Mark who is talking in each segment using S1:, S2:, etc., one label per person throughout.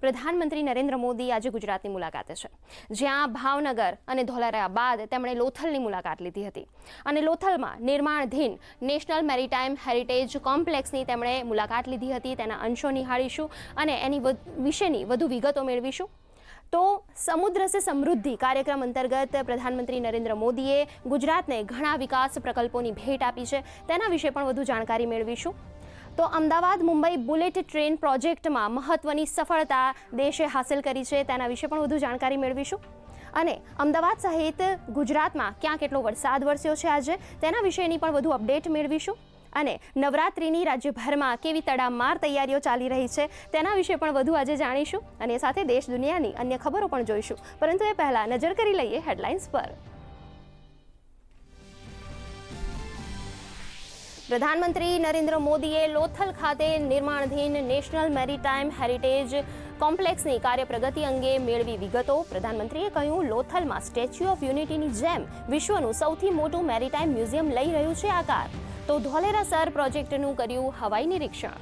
S1: પ્રધાનમંત્રી નરેન્દ્ર મોદી આજે ગુજરાતની મુલાકાતે છે. જ્યાં ભાવનગર અને ધોલારા બાદ તેમણે લોથલની મુલાકાત લીધી હતી. અને લોથલમાં નિર્માણધીન નેશનલ મેરીટાઈમ હેરિટેજ કોમ્પ્લેક્સની તેમણે મુલાકાત લીધી હતી. તેના અંશો નિહાળીશું અને એની વિશેની વધુ વિગતો મેળવીશું. તો સમુદ્ર સે સમૃદ્ધિ કાર્યક્રમ અંતર્ગત પ્રધાનમંત્રી નરેન્દ્ર મોદીએ ગુજરાતને ઘણા વિકાસ પ્રકલ્પોની ભેટ આપી છે. તેના વિશે પણ વધુ જાણકારી મેળવીશું. તો અમદાવાદ મુંબઈ બુલેટ ટ્રેન પ્રોજેક્ટમાં મહત્વની સફળતા દેશે હાંસલ કરી છે. તેના વિશે પણ વધુ જાણકારી મેળવીશું. અને અમદાવાદ સહિત ગુજરાતમાં ક્યાં કેટલો વરસાદ વરસ્યો છે આજે, તેના વિશેની પણ વધુ અપડેટ મેળવીશું. અને નવરાત્રિની રાજ્યભરમાં કેવી તડામાર તૈયારીઓ ચાલી રહી છે, તેના વિશે પણ વધુ આજે જાણીશું. અને સાથે દેશ દુનિયાની અન્ય ખબરો પણ જોઈશું. પરંતુ એ પહેલાં નજર કરી લઈએ હેડલાઇન્સ પર. પ્રધાનમંત્રી નરેન્દ્ર મોદીએ લોથલ ખાતે નિર્માણધીન નેશનલ મેરીટાઈમ હેરિટેજ કોમ્પ્લેક્સની કાર્યપ્રગતિ અંગે મેળવી વિગતો. પ્રધાનમંત્રીએ કહ્યું, લોથલમાં સ્ટેચ્યુ ઓફ યુનિટીની જેમ વિશ્વનું સૌથી મોટું મેરીટાઈમ મ્યુઝિયમ લઈ રહ્યું છે આકાર તો ધોલેરા સર પ્રોજેક્ટનું કર્યું હવાઈ નિરીક્ષણ.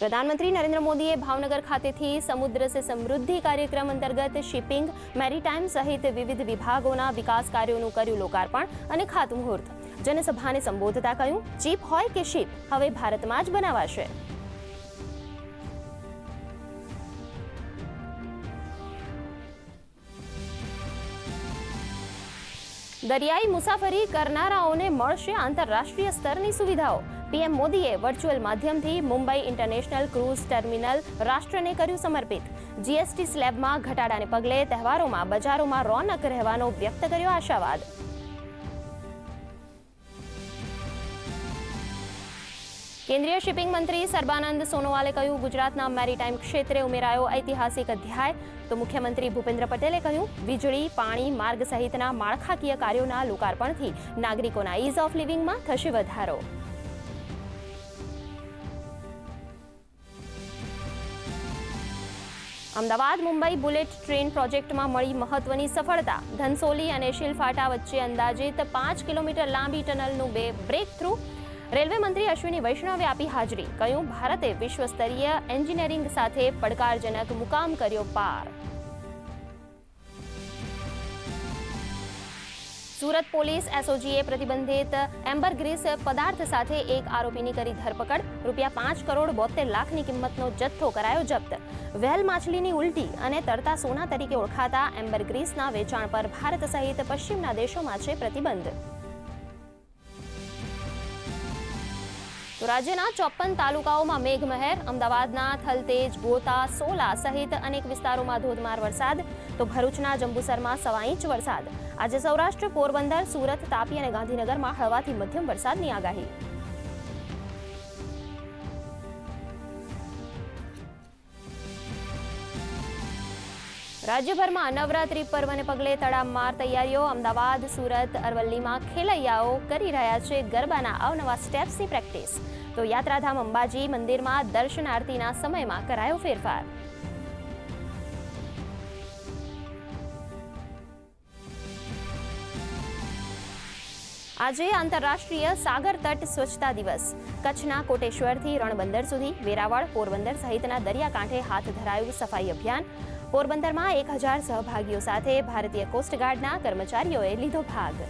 S1: પ્રધાનમંત્રી નરેન્દ્ર મોદીએ ભાવનગર ખાતેથી સમુદ્ર સે સમૃદ્ધિ કાર્યક્રમ અંતર્ગત શિપિંગ મેરીટાઈમ સહિત વિવિધ વિભાગોના વિકાસ કાર્યોનું કર્યું લોકાર્પણ અને ખાતમુહૂર્ત. જનસભાને સંબોધતા કહ્યું, ચીપ હોય કે શિપ, હવે ભારતમાં જ બનાવાશે. દરિયાઈ મુસાફરી કરનારાઓને મળશે આંતરરાષ્ટ્રીય સ્તરની સુવિધાઓ. પીએમ મોદીએ વર્ચ્યુઅલ માધ્યમથી મુંબઈ ઇન્ટરનેશનલ ક્રૂઝ ટર્મિનલ રાષ્ટ્રને કર્યું સમર્પિત. જીએસટી સ્લેબમાં ઘટાડાને પગલે તહેવારોમાં બજારોમાં રોનક રહેવાનો વ્યક્ત કર્યો આશાવાદ. કેન્દ્રીય શિપિંગ મંત્રી સર્બાનંદ સોનોવાલે કહ્યું, ગુજરાતના મેરીટાઈમ ક્ષેત્રે ઉમેરાયો ઐતિહાસિક અધ્યાય. તો મુખ્યમંત્રી ભૂપેન્દ્ર પટેલે કહ્યું, વીજળી, પાણી, માર્ગ સહિતના માળખાકીય કાર્યોના લોકાર્પણથી નાગરિકોના ઇઝ ઓફ લિવિંગમાં થશે વધારો. અમદાવાદ મુંબઈ બુલેટ ટ્રેન પ્રોજેક્ટમાં મળી મહત્વની સફળતા. ધનસોલી અને શિલફાટા વચ્ચે અંદાજિત પાંચ કિલોમીટર લાંબી ટનલનું બે બ્રેક થ્રુ રેલવે મંત્રી અશ્વિની વૈષ્ણવે આપી હાજરી, કહ્યું, ભારતે વિશ્વસ્તરીય એન્જિનિયરિંગ સાથે પડકારજનક મુકામ કર્યો પાર. સુરત પોલીસ એસઓજીએ પ્રતિબંધિત એમ્બરગ્રીસ પદાર્થ સાથે એક આરોપીની કરી ધરપકડ. રૂપિયા પાંચ કરોડ બોતેર લાખની કિંમતનો જથ્થો કરાયો જપ્ત. વેલ માછલીની ઉલટી અને તરતા સોના તરીકે ઓળખાતા એમ્બરગ્રીસના વેચાણ પર ભારત સહિત પશ્ચિમના દેશોમાં છે પ્રતિબંધ. તો રાજ્યના ચોપ્પન તાલુકાઓમાં મેઘમહેર, અમદાવાદના થલતેજ ગોતા સોલા સહિત અનેક વિસ્તારોમાં ધોધમાર વરસાદ. તો ભરૂચના જંબુસરમાં સવા ઇંચ વરસાદ. આજે સૌરાષ્ટ્ર, પોરબંદર, સુરત, તાપી અને ગાંધીનગરમાં હળવાથી મધ્યમ વરસાદની આગાહી. રાજ્યભરમાં નવરાત્રી પર્વને પગલે તડામાર તૈયારીઓ, અમદાવાદ, સુરત, અરવલ્લીમાં ખેલૈયાઓ કરી રહ્યા છે ગરબાના અવનવા સ્ટેપ્સની પ્રેક્ટિસ. તો યાત્રાધામ અંબાજી મંદિરમાં દર્શનાર્થીના સમયમાં કરાયો ફેરફાર. આજે આંતરરાષ્ટ્રીય સાગર તટ સ્વચ્છતા દિવસ. કચ્છના કોટેશ્વરથી રણબંદર સુધી, વેરાવળ, પોરબંદર સહિતના દરિયાકાંઠે હાથ ધરાયું સફાઈ અભિયાન. પોરબંદરમાં એક હજાર સહભાગીઓ સાથે ભારતીય કોસ્ટગાર્ડના કર્મચારીઓએ લીધો ભાગ.